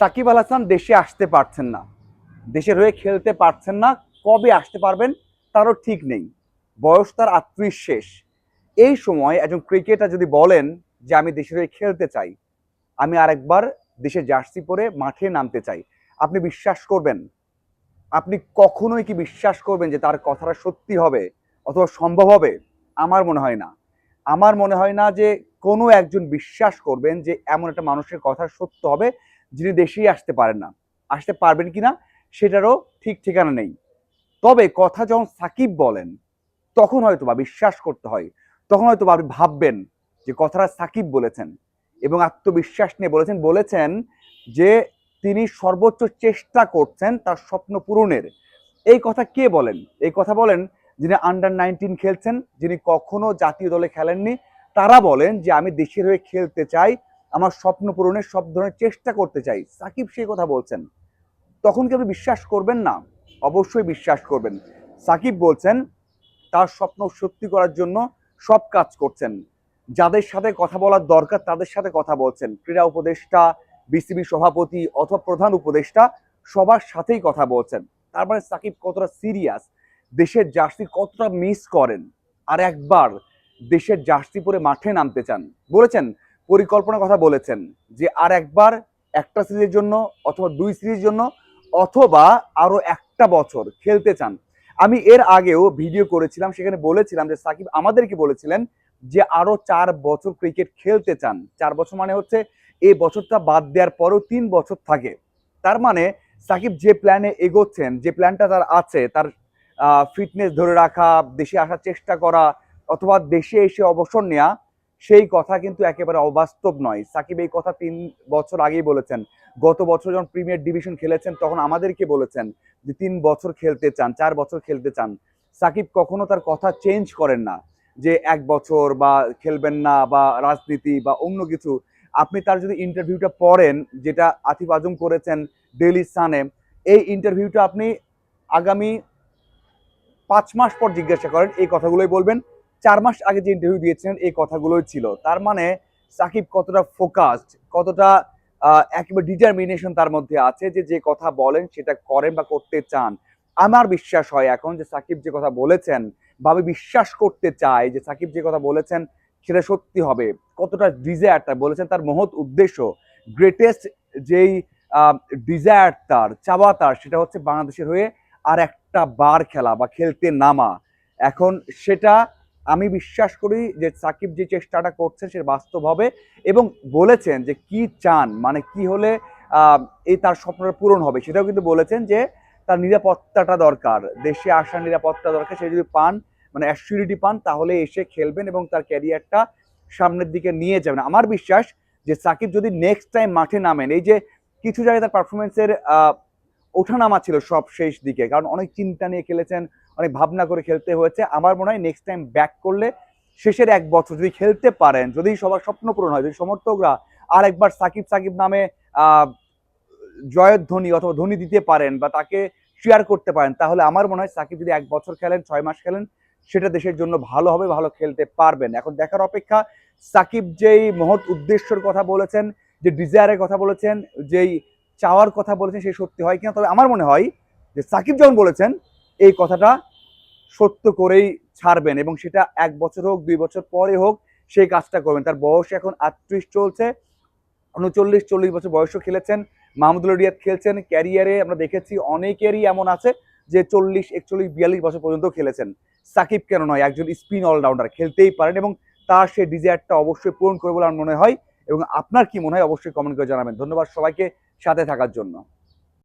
সাকিব আল হাসান দেশে আসতে পারছেন না। দেশের হয়ে খেলতে পারছেন না, কবে আসতে পারবেন তারও ঠিক নেই। বয়স তার আত্মীয় শেষ। এই সময় একজন ক্রিকেটার যদি বলেন যে, আমি দেশের হয়ে খেলতে চাই, আমি আরেকবার দেশে জার্সি পরে মাঠে নামতে চাই। আপনি বিশ্বাস করবেন? আপনি কখনোই কি বিশ্বাস করবেন যে, তার কথাটা সত্যি হবে অথবা সম্ভব হবে? আমার মনে হয় না। আমার মনে হয় না যে, কোনো একজন বিশ্বাস করবেন যে, এমন একটা মানুষের কথা সত্য হবে যিনি দেশেই আসতে পারেন না, আসতে পারবেন কি না সেটারও ঠিক ঠিকানা নেই। তবে কথা যখন সাকিব বলেন, তখন হয়তো বা বিশ্বাস করতে হয়, তখন হয়তো বা ভাববেন যে কথাটা সাকিব বলেছেন এবং আত্মবিশ্বাস নিয়ে বলেছেন বলেছেন যে তিনি সর্বোচ্চ চেষ্টা করছেন তার স্বপ্ন পূরণের। এই কথা কে বলেন? এই কথা বলেন যিনি আন্ডার নাইনটিন খেলছেন, যিনি কখনো জাতীয় দলে খেলেননি, তারা বলেন যে আমি দেশের হয়ে খেলতে চাই আমার স্বপ্ন পূরণের সব ধরনের চেষ্টা করতে চাই। সাকিব সেই কথা বলছেন। তখন কি আপনি বিশ্বাস করবেন না? অবশ্যই বিশ্বাস করবেন। সাকিব বলছেন, তার স্বপ্ন সত্যি করার জন্য সব কাজ করছেন। যাদের সাথে কথা বলার দরকার তাদের সাথে কথা বলছেন। ক্রীড়া উপদেষ্টা, বিসিবি সভাপতি অথবা প্রধান উপদেষ্টা সবার সাথেই কথা বলছেন। তার মানে সাকিব কতটা সিরিয়াস, দেশের জার্সি কতটা মিস করেন। আর একবার দেশের জার্সি পরে মাঠে নামতে চান। বলেছেন পরিকল্পনার কথা বলেছেন যে আর একবার একটা সিরিজের জন্য অথবা দুই সিরিজের জন্য অথবা আরও একটা বছর খেলতে চান। আমি এর আগেও ভিডিও করেছিলাম, সেখানে বলেছিলাম যে সাকিব আমাদেরকে বলেছিলেন যে আরও চার বছর ক্রিকেট খেলতে চান। চার বছর মানে হচ্ছে এই বছরটা বাদ দেওয়ার পরও তিন বছর থাকে। তার মানে সাকিব যে প্ল্যানে এগোচ্ছেন, যে প্ল্যানটা তার আছে, তার ফিটনেস ধরে রাখা, দেশে আসার চেষ্টা করা, অথবা দেশে এসে অবসর নেওয়া সেই কথা কিন্তু একেবারে অবাস্তব নয়। সাকিব এই কথা তিন বছর আগেই বলেছেন। গত বছর যখন প্রিমিয়ার ডিভিশন খেলেছেন, তখন আমাদেরকে বলেছেন যে তিন বছর খেলতে চান, চার বছর খেলতে চান। সাকিব কখনো তার কথা চেঞ্জ করেন না যে এক বছর বা খেলবেন না বা রাজনীতি বা অন্য কিছু। আপনি তার যদি ইন্টারভিউটা পড়েন, যেটা আতিফ আজম করেছেন ডেইলি সানে এই ইন্টারভিউটা আপনি আগামী পাঁচ মাস পর জিজ্ঞাসা করেন, এই কথাগুলোই বলবেন। চার মাস আগে যে ইন্টারভিউ দিয়েছিলেন, এই কথাগুলোই ছিল। তার মানে সাকিব কতটা ফোকাসড কতটা একেবারে ডিটারমিনেশন তার মধ্যে আছে যে যে কথা বলেন সেটা করেন বা করতে চান। আমার বিশ্বাস হয় এখন যে সাকিব যে কথা বলেছেন বা আমি বিশ্বাস করতে চাই যে সাকিব যে কথা বলেছেন সেটা সত্যি হবে। কতটা ডিজায়ারটা বলেছেন তার মহৎ উদ্দেশ্য। গ্রেটেস্ট যেই ডিজায়ার তার, চাওয়া তার, সেটা হচ্ছে বাংলাদেশের হয়ে আর একটা বার খেলা বা খেলতে নামা। এখন সেটা আমি বিশ্বাস করি যে সাকিব যে চেষ্টাটা করছে সে বাস্তব হবে এবং বলেছেন যে কি চান মানে কি হলে এই তার স্বপ্নটা পূরণ হবে। সেটাও কিন্তু বলেছেন যে তার নিরাপত্তাটা দরকার। দেশে আসার নিরাপত্তা দরকার। সে যদি পান মানে অ্যাসিউরিটি পান, তাহলে এসে খেলবেন এবং তার ক্যারিয়ারটা সামনের দিকে নিয়ে যাবেন। আমার বিশ্বাস যে সাকিব যদি নেক্সট টাইম মাঠে নামেন, এই যে কিছু জায়গায় তার পারফরমেন্সের ওঠানামা ছিল সব শেষ দিকে, কারণ অনেক চিন্তা নিয়ে খেলেছেন অনেক ভাবনা করে খেলতে হয়েছে। আমার মনে হয় নেক্সট টাইম ব্যাক করলে শেষের এক বছর যদি খেলতে পারেন, যদি সবার স্বপ্ন পূরণ হয়, যদি সমর্থকরা আর একবার সাকিব সাকিব নামে জয়ধ্বনি অথবা ধ্বনি দিতে পারেন বা তাকে শেয়ার করতে পারেন, তাহলে আমার মনে হয় সাকিব যদি এক বছর খেলেন, ছয় মাস খেলেন, সেটা দেশের জন্য ভালো হবে, ভালো খেলতে পারবেন। এখন দেখার অপেক্ষা, সাকিব যেই মহৎ উদ্দেশ্যের কথা বলেছেন, যে ডিজায়ারের কথা বলেছেন, যেই চাওয়ার কথা বলেছেন সেই সত্যি হয় কিনা? তবে আমার মনে হয় যে সাকিব যখন বলেছেন এই কথাটা সত্য করেই ছাড়বেন এবং সেটা এক বছর হোক, দুই বছর পরে হোক, সেই কাজটা করবেন। তার বয়স এখন আটত্রিশ চলছে, উনচল্লিশ, চল্লিশ বছর বয়সও খেলেছেন, মাহমুদুল রিয়াদ খেলছেন, ক্যারিয়ারে আমরা দেখেছি অনেকেরই এমন আছে যে চল্লিশ, একচল্লিশ, বিয়াল্লিশ বছর পর্যন্ত খেলেছেন। সাকিব কেন নয়, একজন স্পিন অলরাউন্ডার, খেলতেই পারেন এবং তার সেই ডিজায়ারটা অবশ্যই পূরণ করবে বলে আমার মনে হয় এবং আপনার কি মনে হয় অবশ্যই কমেন্ট করে জানাবেন। ধন্যবাদ সবাইকে সাথে থাকার জন্য।